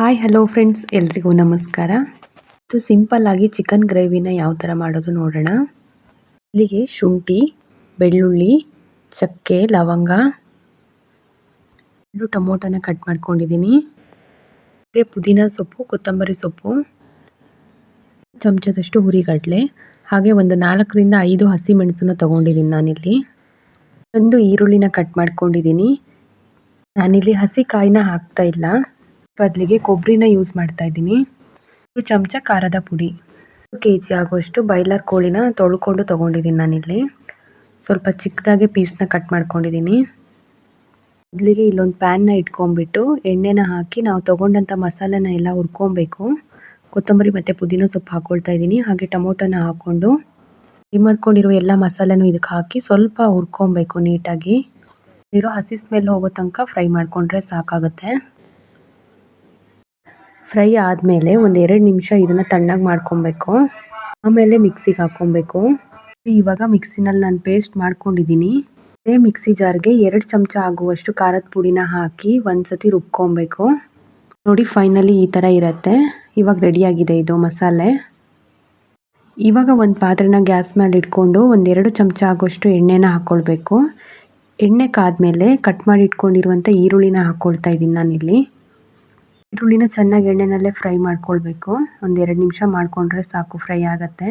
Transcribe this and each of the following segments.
Hi hello friends ಎಲ್ರಿಗೂ ನಮಸ್ಕಾರ. ಇದು ಸಿಂಪಲ್ ಆಗಿ ಚಿಕನ್ ಗ್ರೇವಿನ ಯಾವ ಥರ ಮಾಡೋದು ನೋಡೋಣ. ಇಲ್ಲಿಗೆ ಶುಂಠಿ, ಬೆಳ್ಳುಳ್ಳಿ ಚಕ್ಕೆ ಲವಂಗ, ಎರಡು ಟೊಮೊಟೊನ ಕಟ್ ಮಾಡ್ಕೊಂಡಿದ್ದೀನಿ. ಮತ್ತು ಪುದೀನ ಸೊಪ್ಪು, ಕೊತ್ತಂಬರಿ ಸೊಪ್ಪು ಚಮಚದಷ್ಟು ಹುರಿಗಡಲೆ, ಹಾಗೆ ಒಂದು ನಾಲ್ಕರಿಂದ ಐದು ಹಸಿ ಮೆಣಸನ್ನು ತೊಗೊಂಡಿದ್ದೀನಿ ನಾನಿಲ್ಲಿ. ಒಂದು ಈರುಳ್ಳಿನ ಕಟ್ ಮಾಡ್ಕೊಂಡಿದ್ದೀನಿ. ನಾನಿಲ್ಲಿ ಹಸಿ ಕಾಯಿನ ಹಾಕ್ತಾ ಇಲ್ಲ. ಬದಲಿಗೆ ಕೊಬ್ಬರಿನ ಯೂಸ್ ಮಾಡ್ತಾ ಇದ್ದೀನಿ. ಒಂದು ಚಮಚ ಖಾರದ ಪುಡಿ. ಕೆ ಜಿ ಆಗುವಷ್ಟು ಬಾಯ್ಲರ್ ಕೋಳಿನ ತೊಳ್ಕೊಂಡು ತೊಗೊಂಡಿದ್ದೀನಿ ನಾನಿಲ್ಲಿ. ಸ್ವಲ್ಪ ಚಿಕ್ಕದಾಗಿ ಪೀಸ್ನ ಕಟ್ ಮಾಡ್ಕೊಂಡಿದ್ದೀನಿ. ಮೊದಲಿಗೆ ಇಲ್ಲೊಂದು ಪ್ಯಾನ್ನ ಇಟ್ಕೊಂಡ್ಬಿಟ್ಟು ಎಣ್ಣೆನ ಹಾಕಿ ನಾವು ತೊಗೊಂಡಂಥ ಮಸಾಲೆನ ಎಲ್ಲ ಹುರ್ಕೊಬೇಕು. ಕೊತ್ತಂಬರಿ ಮತ್ತು ಪುದೀನ ಸೊಪ್ಪು ಹಾಕ್ಕೊಳ್ತಾ ಇದ್ದೀನಿ. ಹಾಗೆ ಟೊಮೊಟೊನ ಹಾಕ್ಕೊಂಡು ರೆಡಿ ಮಾಡ್ಕೊಂಡಿರೋ ಎಲ್ಲ ಮಸಾಲೆನೂ ಇದಕ್ಕೆ ಹಾಕಿ ಸ್ವಲ್ಪ ಹುರ್ಕೊಬೇಕು ನೀಟಾಗಿ. ಇರೋ ಹಸಿ ಸ್ಮೆಲ್ ಹೋಗೋ ತನಕ ಫ್ರೈ ಮಾಡಿಕೊಂಡ್ರೆ ಸಾಕಾಗುತ್ತೆ. ಫ್ರೈ ಆದಮೇಲೆ ಒಂದು ಎರಡು ನಿಮಿಷ ಇದನ್ನು ತಣ್ಣಗೆ ಮಾಡ್ಕೊಬೇಕು. ಆಮೇಲೆ ಮಿಕ್ಸಿಗೆ ಹಾಕ್ಕೊಬೇಕು. ಇವಾಗ ಮಿಕ್ಸಿನಲ್ಲಿ ನಾನು ಪೇಸ್ಟ್ ಮಾಡ್ಕೊಂಡಿದ್ದೀನಿ ಅದೇ ಮಿಕ್ಸಿ ಜಾರ್ಗೆ ಎರಡು ಚಮಚ ಆಗುವಷ್ಟು ಖಾರದ ಪುಡಿನ ಹಾಕಿ ಒಂದು ಸತಿ ರುಬ್ಕೊಬೇಕು. ನೋಡಿ ಫೈನಲಿ ಈ ಥರ ಇರುತ್ತೆ. ಇವಾಗ ರೆಡಿಯಾಗಿದೆ ಇದು ಮಸಾಲೆ. ಇವಾಗ ಒಂದು ಪಾತ್ರೆನ ಗ್ಯಾಸ್ ಮೇಲೆ ಇಟ್ಕೊಂಡು ಒಂದೆರಡು ಚಮಚ ಆಗುವಷ್ಟು ಎಣ್ಣೆನ ಹಾಕ್ಕೊಳ್ಬೇಕು ಎಣ್ಣೆ ಕಾದ್ಮೇಲೆ ಕಟ್ ಮಾಡಿ ಇಟ್ಕೊಂಡಿರುವಂಥ ಈರುಳ್ಳಿನ ಹಾಕ್ಕೊಳ್ತಾ ಇದ್ದೀನಿ ನಾನಿಲ್ಲಿ. ಈರುಳ್ಳಿನ ಚೆನ್ನಾಗಿ ಎಣ್ಣೆನಲ್ಲೇ ಫ್ರೈ ಮಾಡ್ಕೊಳ್ಬೇಕು. ಒಂದೆರಡು ನಿಮಿಷ ಮಾಡಿಕೊಂಡ್ರೆ ಸಾಕು, ಫ್ರೈ ಆಗುತ್ತೆ.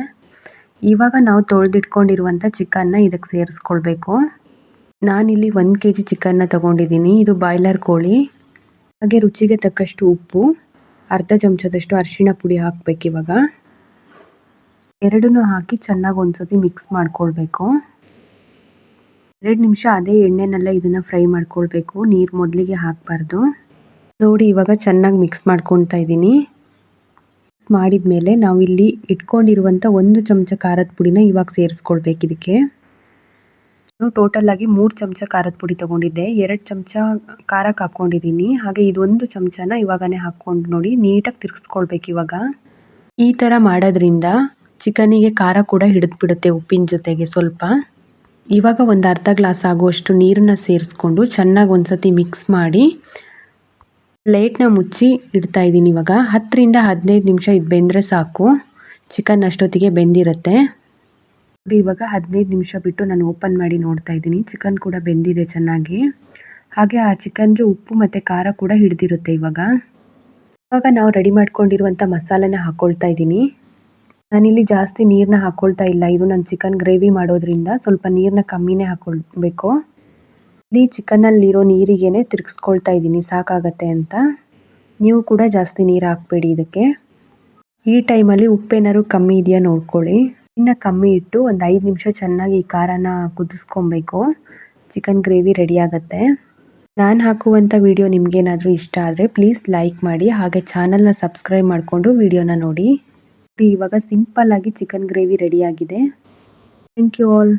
ಇವಾಗ ನಾವು ತೊಳೆದಿಟ್ಕೊಂಡಿರುವಂಥ ಚಿಕನ್ನ ಇದಕ್ಕೆ ಸೇರಿಸ್ಕೊಳ್ಬೇಕು. ನಾನಿಲ್ಲಿ ಒಂದು ಕೆ ಜಿ ಚಿಕನ್ನ ತೊಗೊಂಡಿದ್ದೀನಿ, ಇದು ಬಾಯ್ಲರ್ ಕೋಳಿ. ಹಾಗೆ ರುಚಿಗೆ ತಕ್ಕಷ್ಟು ಉಪ್ಪು, ಅರ್ಧ ಚಮಚದಷ್ಟು ಅರಿಶಿಣ ಪುಡಿ ಹಾಕಬೇಕು ಇವಾಗ. ಎರಡನ್ನೂ ಹಾಕಿ ಚೆನ್ನಾಗಿ ಒಂದ್ಸತಿ ಮಿಕ್ಸ್ ಮಾಡ್ಕೊಳ್ಬೇಕು. ಎರಡು ನಿಮಿಷ ಅದೇ ಎಣ್ಣೆನಲ್ಲೇ ಇದನ್ನು ಫ್ರೈ ಮಾಡ್ಕೊಳ್ಬೇಕು, ನೀರು ಮೊದಲಿಗೆ ಹಾಕಬಾರ್ದು. ನೋಡಿ, ಇವಾಗ ಚೆನ್ನಾಗಿ ಮಿಕ್ಸ್ ಮಾಡ್ಕೊತಾ ಇದ್ದೀನಿ. ಮಿಕ್ಸ್ ಮಾಡಿದ ಮೇಲೆ ನಾವಿಲ್ಲಿ ಇಟ್ಕೊಂಡಿರುವಂಥ ಒಂದು ಚಮಚ ಖಾರದ ಪುಡಿನ ಇವಾಗ ಸೇರಿಸ್ಕೊಳ್ಬೇಕು ಇದಕ್ಕೆ ನಾನು ಟೋಟಲಾಗಿ ಮೂರು ಚಮಚ ಖಾರದ ಪುಡಿ ತೊಗೊಂಡಿದ್ದೆ. ಎರಡು ಚಮಚ ಖಾರಕ್ಕೆ ಹಾಕ್ಕೊಂಡಿದ್ದೀನಿ. ಹಾಗೆ ಇದೊಂದು ಚಮಚನ ಇವಾಗನೇ ಹಾಕ್ಕೊಂಡು ನೋಡಿ, ನೀಟಾಗಿ ತಿರ್ಗಿಸ್ಕೊಳ್ಬೇಕು ಇವಾಗ. ಈ ಥರ ಮಾಡೋದ್ರಿಂದ ಚಿಕನಿಗೆ ಖಾರ ಕೂಡ ಹಿಡಿದು ಬಿಡುತ್ತೆ ಉಪ್ಪಿನ ಜೊತೆಗೆ ಸ್ವಲ್ಪ. ಇವಾಗ ಒಂದು ಅರ್ಧ ಗ್ಲಾಸ್ ಆಗುವಷ್ಟು ನೀರನ್ನು ಸೇರಿಸ್ಕೊಂಡು ಚೆನ್ನಾಗಿ ಒಂದು ಸತಿ ಮಿಕ್ಸ್ ಮಾಡಿ ಪ್ಲೇಟ್ನ ಮುಚ್ಚಿ ಇಡ್ತಾ ಇದ್ದೀನಿ ಇವಾಗ. ಹತ್ತರಿಂದ ಹದಿನೈದು ನಿಮಿಷ ಇದು ಬೆಂದರೆ ಸಾಕು. ಚಿಕನ್ ಅಷ್ಟೊತ್ತಿಗೆ ಬೆಂದಿರುತ್ತೆ. ಇವಾಗ ಹದಿನೈದು ನಿಮಿಷ ಬಿಟ್ಟು ನಾನು ಓಪನ್ ಮಾಡಿ ನೋಡ್ತಾ ಇದ್ದೀನಿ. ಚಿಕನ್ ಕೂಡ ಬೆಂದಿದೆ ಚೆನ್ನಾಗಿ. ಹಾಗೆ ಆ ಚಿಕನ್ಗೆ ಉಪ್ಪು ಮತ್ತು ಖಾರ ಕೂಡ ಹಿಡಿದಿರುತ್ತೆ ಇವಾಗ. ಇವಾಗ ನಾವು ರೆಡಿ ಮಾಡ್ಕೊಂಡಿರುವಂಥ ಮಸಾಲೆನ ಹಾಕ್ಕೊಳ್ತಾ ಇದ್ದೀನಿ. ನಾನಿಲ್ಲಿ ಜಾಸ್ತಿ ನೀರನ್ನ ಹಾಕ್ಕೊಳ್ತಾ ಇಲ್ಲ. ಇದು ನಾನು ಚಿಕನ್ ಗ್ರೇವಿ ಮಾಡೋದ್ರಿಂದ ಸ್ವಲ್ಪ ನೀರನ್ನ ಕಮ್ಮಿನೇ ಹಾಕ್ಕೊಳ್ಬೇಕು ಇಲ್ಲಿ ಚಿಕನಲ್ಲಿರೋ ನೀರಿಗೇ ತಿರುಗಿಸ್ಕೊಳ್ತಾ ಇದ್ದೀನಿ. ಸಾಕಾಗತ್ತೆ ಅಂತ. ನೀವು ಕೂಡ ಜಾಸ್ತಿ ನೀರು ಹಾಕಬೇಡಿ ಇದಕ್ಕೆ. ಈ ಟೈಮಲ್ಲಿ ಉಪ್ಪೇನಾದ್ರು ಕಮ್ಮಿ ಇದೆಯಾ ನೋಡ್ಕೊಳ್ಳಿ. ಇನ್ನು ಕಮ್ಮಿ ಇಟ್ಟು ಒಂದು ಐದು ನಿಮಿಷ ಚೆನ್ನಾಗಿ ಈ ಖಾರನ ಕುದಿಸ್ಕೊಬೇಕು. ಚಿಕನ್ ಗ್ರೇವಿ ರೆಡಿ ಆಗುತ್ತೆ. ನಾನು ಹಾಕುವಂಥ ವಿಡಿಯೋ ನಿಮಗೇನಾದರೂ ಇಷ್ಟ ಆದರೆ ಪ್ಲೀಸ್ ಲೈಕ್ ಮಾಡಿ, ಹಾಗೆ ಚಾನಲ್ನ ಸಬ್ಸ್ಕ್ರೈಬ್ ಮಾಡಿಕೊಂಡು ವಿಡಿಯೋನ ನೋಡಿ. ಇವಾಗ ಸಿಂಪಲ್ಲಾಗಿ ಚಿಕನ್ ಗ್ರೇವಿ ರೆಡಿಯಾಗಿದೆ ಥ್ಯಾಂಕ್ ಯು ಆಲ್.